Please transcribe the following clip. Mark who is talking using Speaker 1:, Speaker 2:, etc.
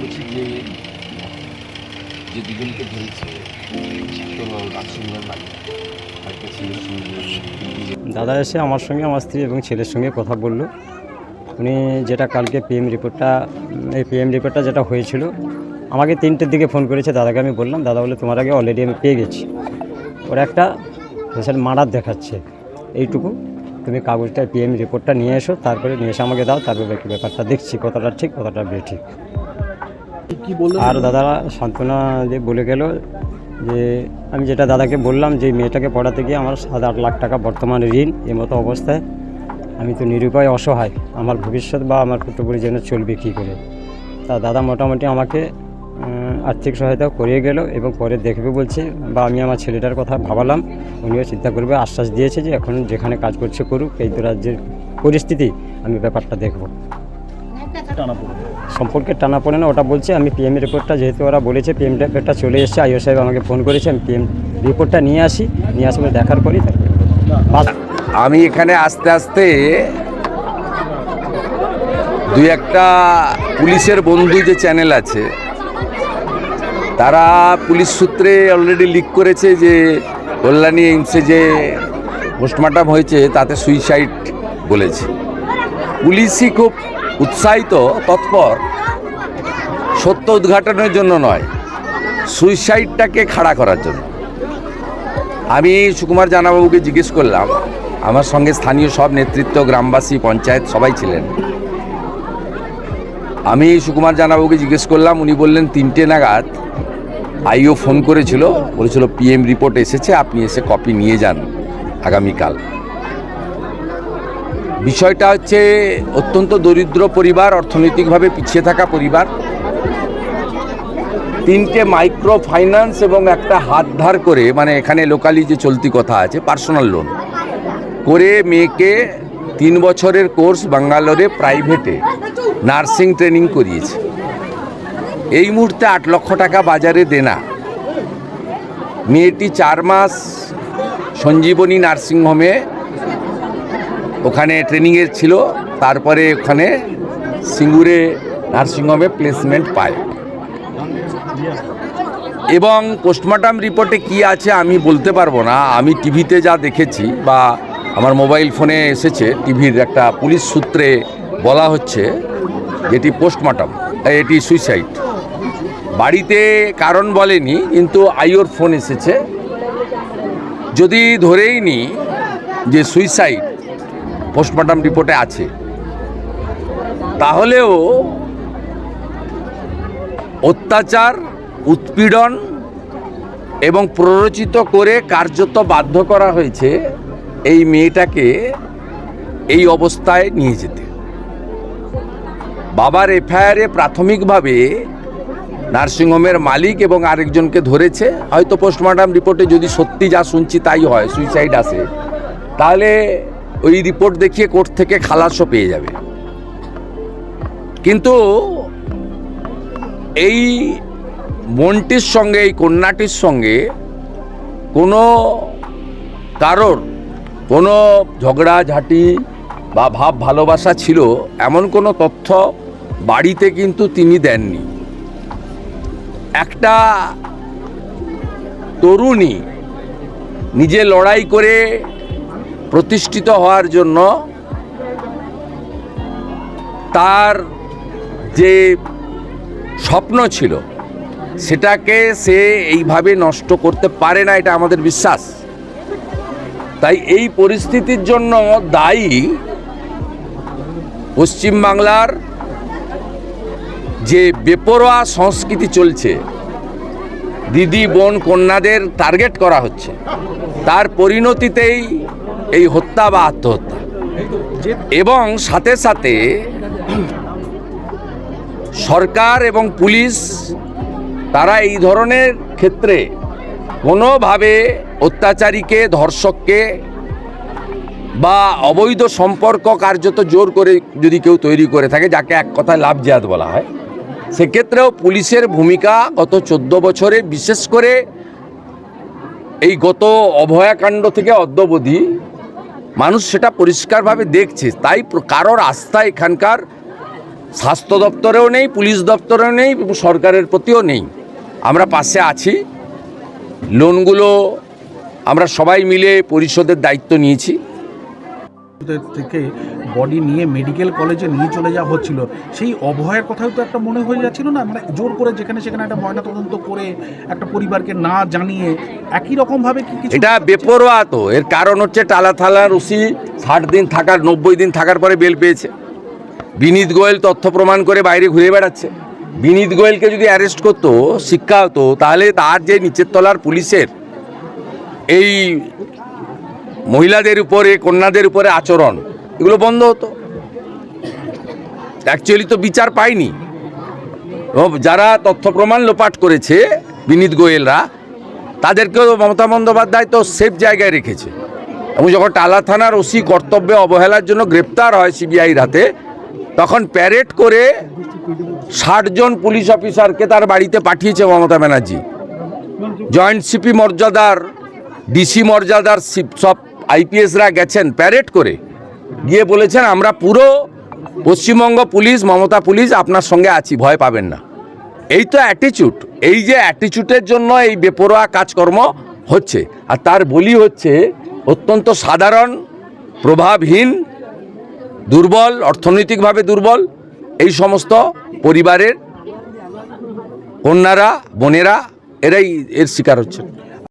Speaker 1: বলছি যে যে দুজনকে ধরেছে
Speaker 2: দাদা এসে আমার সঙ্গে, আমার স্ত্রী এবং ছেলের সঙ্গে কথা বলল। উনি যেটা কালকে পিএম রিপোর্টটা এই পিএম রিপোর্টটা যেটা হয়েছিল, আমাকে তিনটের দিকে ফোন করেছে, দাদাকে আমি বললাম, দাদা বলে তোমার আগে অলরেডি আমি পেয়ে গেছি। ওরা একটা স্পেশাল মার্ডার দেখাচ্ছে। এইটুকু। তুমি কাগজটা পিএম রিপোর্টটা নিয়ে এসো, তারপরে নিয়ে এসে আমাকে দাও, তারপরে ব্যাপারটা দেখছি কতটা ঠিক কতটা বেঠিক।
Speaker 3: কি বললেন?
Speaker 2: আর দাদারা সান্ত্বনা দিয়ে বলে গেল যে আমি যেটা দাদাকে বললাম যে মেয়েটাকে পড়াতে গিয়ে আমার সাত আট লাখ টাকা বর্তমানে ঋণ এই মতো অবস্থায় আমি তো নিরুপায় অসহায়। আমার ভবিষ্যৎ বা আমার পুত্র যেন চলবে কী করে? তা দাদা মোটামুটি আমাকে আর্থিক সহায়তা করিয়ে গেল এবং পরে দেখবে বলছে বা আমি আমার ছেলেটার কথা ভাবালাম উনিও চিন্তা করবে আশ্বাস দিয়েছে যে এখন যেখানে কাজ করছে করুক এই তো রাজ্যের পরিস্থিতি আমি ব্যাপারটা দেখব। সম্পর্কে টানা পড়ে না, ওটা বলছে, আমি পিএম রিপোর্টটা যেহেতু ওরা বলেছে পিএম রিপোর্টটা চলে এসেছে, আইও সাহেব আমাকে ফোন করেছে, আমি পিএম রিপোর্টটা নিয়ে আসি, নিয়ে আসলে দেখার পরই তারপরে
Speaker 4: আমি এখানে আস্তে আস্তে দুই একটা পুলিশের বন্ধু যে চ্যানেল আছে, তারা পুলিশ সূত্রে অলরেডি লিক করেছে যে কল্যাণী এইমসে যে পোস্টমর্টম হয়েছে, তাতে সুইসাইড বলেছে। পুলিশই খুব উৎসাহিত, তৎপর, সত্য উদ্ঘাটনের জন্য নয়, সুইসাইডটাকে খাড়া করার জন্য। আমি সুকুমার জানাবাবুকে জিজ্ঞেস করলাম, আমার সঙ্গে স্থানীয় সব নেতৃত্ব, গ্রামবাসী, পঞ্চায়েত সবাই ছিলেন। আমি সুকুমার জানাবাবুকে জিজ্ঞেস করলাম, উনি বললেন, তিনটে নাগাদ আইও ফোন করেছিল, বলেছিল, পিএম রিপোর্ট এসেছে, আপনি এসে কপি নিয়ে যান আগামীকাল। বিষয়টা হচ্ছে অত্যন্ত দরিদ্র পরিবার, অর্থনৈতিকভাবে পিছিয়ে থাকা পরিবার। তিনটে মাইক্রো ফাইন্যান্স এবং একটা হাত ধার করে মানে এখানে লোকালি যে চলতি কথা আছে পার্সোনাল লোন করে মেয়েকে তিন বছরের কোর্স বাঙ্গালোরে প্রাইভেটে নার্সিং ট্রেনিং করিয়েছে। এই মুহূর্তে আট লক্ষ টাকা বাজারে দেনা। মেয়েটি চার মাস সঞ্জীবনী নার্সিংহোমে ওখানে ট্রেনিংয়ের ছিল, তারপরে ওখানে সিঙ্গুরে নার্সিংহোমে প্লেসমেন্ট পায়। এবং পোস্টমর্টম রিপোর্টে কি আছে আমি বলতে পারব না, আমি টিভিতে যা দেখেছি বা আমার মোবাইল ফোনে এসেছে, টিভির একটা পুলিশ সূত্রে বলা হচ্ছে যেটি পোস্টমর্টম এটি সুইসাইড বাড়িতে কারণ বলেনি, কিন্তু আইওর ফোন এসেছে। যদি ধরেই নি যে সুইসাইড পোস্টমর্টম রিপোর্টে আছে। তাহলেও অত্যাচার, উৎপীড়ন এবং প্ররোচিত করে কার্যত বাধ্য করা হয়েছে এই মেয়েটাকে এই অবস্থায় নিয়ে যেতে। বাবার এফআইআরে প্রাথমিকভাবে নার্সিংহোমের মালিক এবং আরেকজনকে ধরেছে। হয়তো পোস্টমর্টম রিপোর্টে যদি সত্যি যা শুনছি তাই হয় সুইসাইড আসে। তাহলে ওই রিপোর্ট দেখিয়ে কোর্ট থেকে খালাসও পেয়ে যাবে। কিন্তু এই বোনটির সঙ্গে, এই কন্যাটির সঙ্গে কোনো কারোর কোনো ঝগড়াঝাটি বা ভাব ভালোবাসা ছিল, এমন কোনো তথ্য বাড়িতে কিন্তু তিনি দেননি। একটা তরুণী নিজে লড়াই করে প্রতিষ্ঠিত হওয়ার জন্য তার যে স্বপ্ন ছিল, সেটাকে সে এইভাবে নষ্ট করতে পারে না, এটা আমাদের বিশ্বাস। তাই এই পরিস্থিতির জন্য দায়ী পশ্চিমবাংলার যে বেপরোয়া সংস্কৃতি চলছে, দিদি, বোন, কন্যাদের টার্গেট করা হচ্ছে। তার পরিণতিতেই এই হত্যা বা আত্মহত্যা। এবং সাথে সাথে সরকার এবং পুলিশ তারা এই ধরনের ক্ষেত্রে কোনোভাবে অত্যাচারীকে, ধর্ষককে বা অবৈধ সম্পর্ক কার্যত জোর করে যদি কেউ তৈরি করে থাকে, যাকে এক কথায় লাভ জিয়াদ বলা হয়, সেক্ষেত্রেও পুলিশের ভূমিকা গত চোদ্দ বছরে বিশেষ করে এই গত অভয়াকাণ্ড থেকে অদ্যবধি মানুষ সেটা পরিষ্কারভাবে দেখছে। তাই কারোর আস্থা এখানকার স্বাস্থ্য দপ্তরেও নেই, পুলিশ দপ্তরেও নেই সরকারের প্রতিও নেই। আমরা পাশে আছি। লোনগুলো আমরা সবাই মিলে পরিষদের দায়িত্ব নিয়েছি।
Speaker 3: ওদের থেকে বডি নিয়ে মেডিকেল কলেজে নিয়ে চলে যাওয়া হচ্ছিল। সেই অভয়ের কথাও তো একটা মনে হয়ে যাচ্ছিল না? মানে জোর করে যেখানে সেখানে একটা ময়নাতদন্ত করে একটা পরিবারকে না জানিয়ে একই রকম ভাবে কি কিছু
Speaker 4: এটা বেপরোয়া তো। এর কারণ হচ্ছে টালা থালা রসি ষাট দিন থাকার নব্বই দিন থাকার পরে বেল পেয়েছে। বিনীত গোয়েল তথ্য প্রমাণ করে বাইরে ঘুরে বেড়াচ্ছে। বিনীত গোয়েলকে যদি অ্যারেস্ট করতো শিক্ষা হতো তাহলে তার যে নিচের তলার পুলিশের এই মহিলাদের উপরে, কন্যাদের উপরে আচরণ, এগুলো বন্ধ হতো। অ্যাকচুয়ালি তো বিচার পায়নি। যারা তথ্য প্রমাণ লোপাট করেছে বিনীত গোয়েলরা, তাদেরকেও মমতা বন্দ্যোপাধ্যায় তো সেফ জায়গায় রেখেছে। এবং যখন টালা থানার ওসি কর্তব্যে অবহেলার জন্য গ্রেপ্তার হয় সিবিআই রাতে, তখন প্যারেড করে ষাট জন পুলিশ অফিসারকে তার বাড়িতে পাঠিয়েছে মমতা ব্যানার্জি। জয়েন্ট সিপি মর্যাদার ডিসি মর্যাদার সব আইপিএসরা গেছেন প্যারেড করে। গিয়ে বলেছেন, আমরা পুরো পশ্চিমবঙ্গ পুলিশ, মমতা পুলিশ আপনার সঙ্গে আছি, ভয় পাবেন না। এই তো অ্যাটিচিউড এই যে অ্যাটিচিউডের জন্য এই বেপরোয়া কাজকর্ম হচ্ছে। আর তার বলি হচ্ছে, অত্যন্ত সাধারণ, প্রভাবহীন, দুর্বল, অর্থনৈতিকভাবে দুর্বল, এই সমস্ত পরিবারের কন্যারা, বোনেরা, এরাই এর শিকার হচ্ছে।